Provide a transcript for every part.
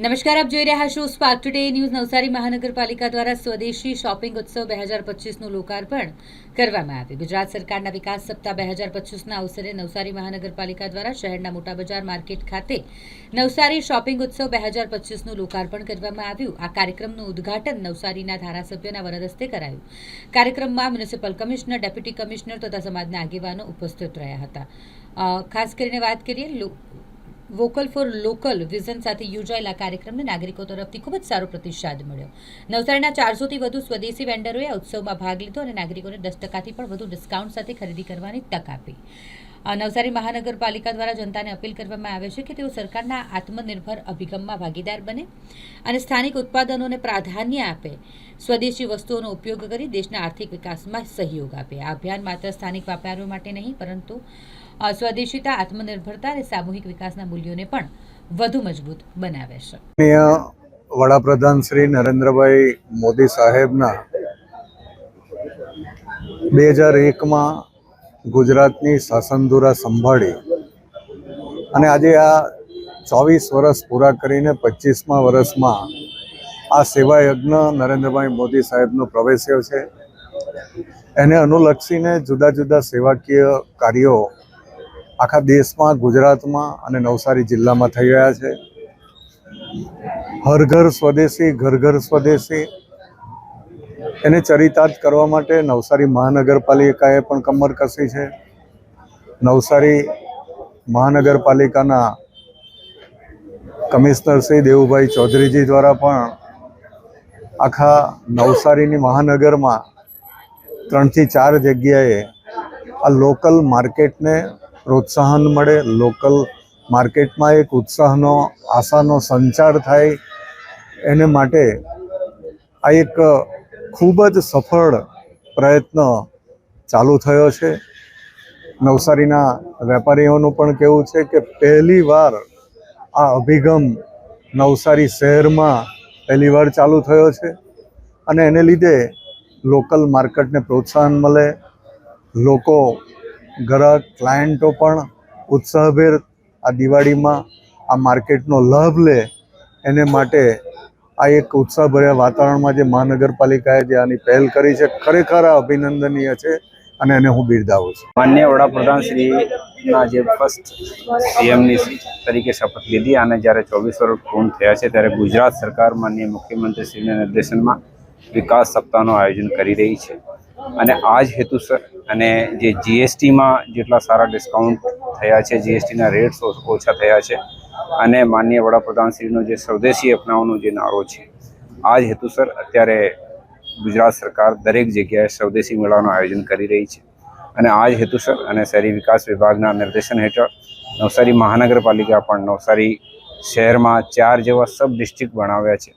નમસ્કાર, આપ જોઈ રહ્યા છો સ્પાર્ક ટુડે ન્યૂઝ નવસારી મહાનગરપાલિકા દ્વારા સ્વદેશી શોપિંગ ઉત્સવ બે હજાર પચીસનું લોકાર્પણ કરવામાં આવ્યું. ગુજરાત સરકારના વિકાસ સપ્તાહ બે હજાર પચીસના અવસરે નવસારી મહાનગરપાલિકા દ્વારા શહેરના મોટા બજાર માર્કેટ ખાતે નવસારી શોપિંગ ઉત્સવ બે હજાર પચીસનું લોકાર્પણ કરવામાં આવ્યું. આ કાર્યક્રમનું ઉદ્ઘાટન નવસારીના ધારાસભ્યના વરદ હસ્તે કરાયું. કાર્યક્રમમાં મ્યુનિસિપલ કમિશનર, ડેપ્યુટી કમિશનર તથા સમાજના આગેવાનો ઉપસ્થિત રહ્યા હતા. ખાસ કરીને વાત કરીએ વોકલ ફોર લોકલ વિઝન સાથે યોજાયેલા કાર્યક્રમને નાગરિકો તરફથી ખૂબ જ સારો પ્રતિસાદ મળ્યો. નવસારીના ચારસોથી વધુ સ્વદેશી વેન્ડરોએ ઉત્સવમાં ભાગ લીધો અને નાગરિકોને દસ ટકાથી પણ વધુ ડિસ્કાઉન્ટ સાથે ખરીદી કરવાની તક આપી. નવસારી મહાનગરપાલિકા દ્વારા જનતાને અપીલ કરવામાં આવે છે કે તેઓ સરકારના આત્મનિર્ભર અભિગમમાં ભાગીદાર બને અને સ્થાનિક ઉત્પાદનોને પ્રાધાન્ય આપે. સ્વદેશી વસ્તુઓનો ઉપયોગ કરી દેશના આર્થિક વિકાસમાં સહયોગ આપે. આ અભિયાન માત્ર સ્થાનિક વેપારીઓ માટે નહીં, પરંતુ સ્વદેશીતા આત્મનિર્ભરતા અને સામૂહિક વિકાસના મૂલ્યોને પણ વધુ મજબૂત બનાવે છે. વડાપ્રધાન શ્રી નરેન્દ્રભાઈ મોદી સાહેબના બે હજાર એકમાં ગુજરાતની શાસનધુરા સંભાળી અને આજે આ ચોવીસ વર્ષ પૂરા કરીને પચીસમાં વર્ષમાં આ સેવા યજ્ઞ નરેન્દ્રભાઈ મોદી સાહેબનો પ્રવેશ્યો છે. એને અનુલક્ષીને જુદા જુદા સેવાકીય કાર્યો આખા દેશમાં, ગુજરાતમાં અને નવસારી જિલ્લામાં થઈ રહ્યા છે. હર ઘર સ્વદેશી, ઘર ઘર સ્વદેશી. એને ચરિતાર્થ કરવા માટે નવસારી મહાનગરપાલિકાએ પણ કમર કસી છે. નવસારી મહાનગરપાલિકાના કમિશનર શ્રી દેવુભાઈ ચૌધરીજી દ્વારા પણ આખા નવસારીની મહાનગરમાં ત્રણથી ચાર જગ્યાએ આ લોકલ માર્કેટને પ્રોત્સાહન મળે, લોકલ માર્કેટમાં એક ઉત્સાહનો, આશાનો સંચાર થાય, એને માટે આ એક ખૂબ જ સફળ પ્રયત્ન ચાલુ થયો છે. નવસારીના વેપારીઓનું પણ કહેવું છે કે પહેલી વાર આ અભિગમ નવસારી શહેરમાં પહેલી વાર ચાલુ થયો છે અને એને લીધે લોકલ માર્કેટને પ્રોત્સાહન મળે, લોકો ગ્રાહક ક્લાયન્ટો પણ ઉત્સાહભેર આ દિવાળીમાં આ માર્કેટનો લાભ લે એને માટે આ એક ઉત્સાહભર્યા વાતાવરણમાં જે મહાનગરપાલિકાએ જે આની પહેલ કરી છે, ખરેખર અભિનંદનીય છે અને એને હું બિરદાવું છું. માન્ય વડાપ્રધાન શ્રીના જે ફર્સ્ટ સીએમની તરીકે શપથ લીધી અને જ્યારે ચોવીસ વર્ષ પૂર્ણ થયા છે ત્યારે ગુજરાત સરકાર માન્ય મુખ્યમંત્રી શ્રીના નિર્દેશનમાં વિકાસ સપ્તાહનું આયોજન કરી રહી છે. અને આ જ હેતુસર અને જે જીએસટીમાં જેટલા સારા ડિસ્કાઉન્ટ થયા છે જીએસટીના રેટ્સ ઓછા થયા છે અને માનનીય વડાપ્રધાન શ્રીનો જે સ્વદેશી અપનાવવાનો જે નારો છે, આ જ હેતુસર અત્યારે ગુજરાત સરકાર દરેક જગ્યાએ સ્વદેશી મેળાનું આયોજન કરી રહી છે. અને આ જ હેતુસર અને શહેરી વિકાસ વિભાગના નિર્દેશન હેઠળ નવસારી મહાનગરપાલિકા પણ નવસારી શહેરમાં ચાર જેવા સબ ડિસ્ટ્રિક્ટ બનાવ્યા છે.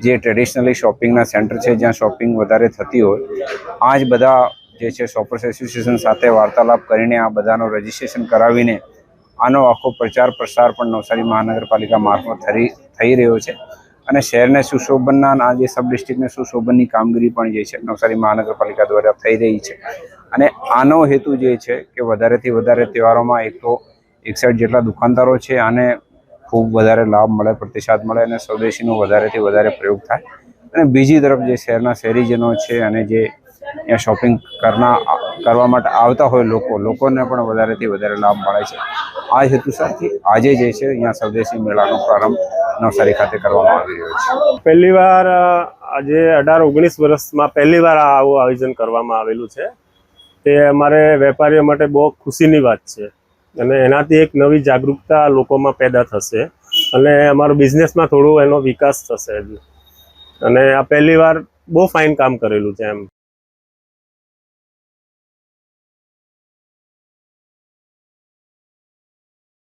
જે ટ્રેડિશનલી શોપિંગના સેન્ટર છે, જ્યાં શોપિંગ વધારે થતી હોય આ જ બધા જે છે શોપર્સ એસોસિએશન સાથે વાર્તાલાપ કરીને આ બધાનો રજિસ્ટ્રેશન કરાવીને આનો આખો પ્રચાર પ્રસાર પણ નવસારી મહાનગરપાલિકા મારફત થઈ રહ્યો છે. અને શહેરને સુશોભનના આ જે સબ ડિસ્ટ્રિક્ટને સુશોભનની કામગીરી પણ જે છે, નવસારી મહાનગરપાલિકા દ્વારા થઈ રહી છે. અને આનો હેતુ જે છે કે વધારેથી વધારે તહેવારોમાં એક તો એકસઠ જેટલા દુકાનદારો છે આને ખૂબ વધારે લાભ મળે, પ્રતિસાદ મળે અને સ્વદેશીનો વધારેથી વધારે પ્રયોગ થાય. અને બીજી તરફ જે શહેરના શહેરીજનો છે અને જે અહીંયા શોપિંગ કરના, કરવા માટે આવતા હોય લોકો, લોકોને પણ વધારેથી વધારે લાભ મળે છે. આ હેતુસરથી આજે જે છે અહીંયા સ્વદેશી મેળાનો પ્રારંભ નવસારી ખાતે કરવામાં આવી રહ્યો છે. પહેલી વાર આજે અઢાર ઓગણીસ વર્ષમાં પહેલી વાર આવું આયોજન કરવામાં આવેલું છે. તે અમારે વેપારીઓ માટે બહુ ખુશીની વાત છે. અને એનાથી એક નવી જાગૃતતા લોકોમાં પેદા થશે અને અમારો બિઝનેસમાં થોડો એનો વિકાસ થશે. અને આ પહેલી વાર બહુ ફાઇન કામ કરેલું છે એમ.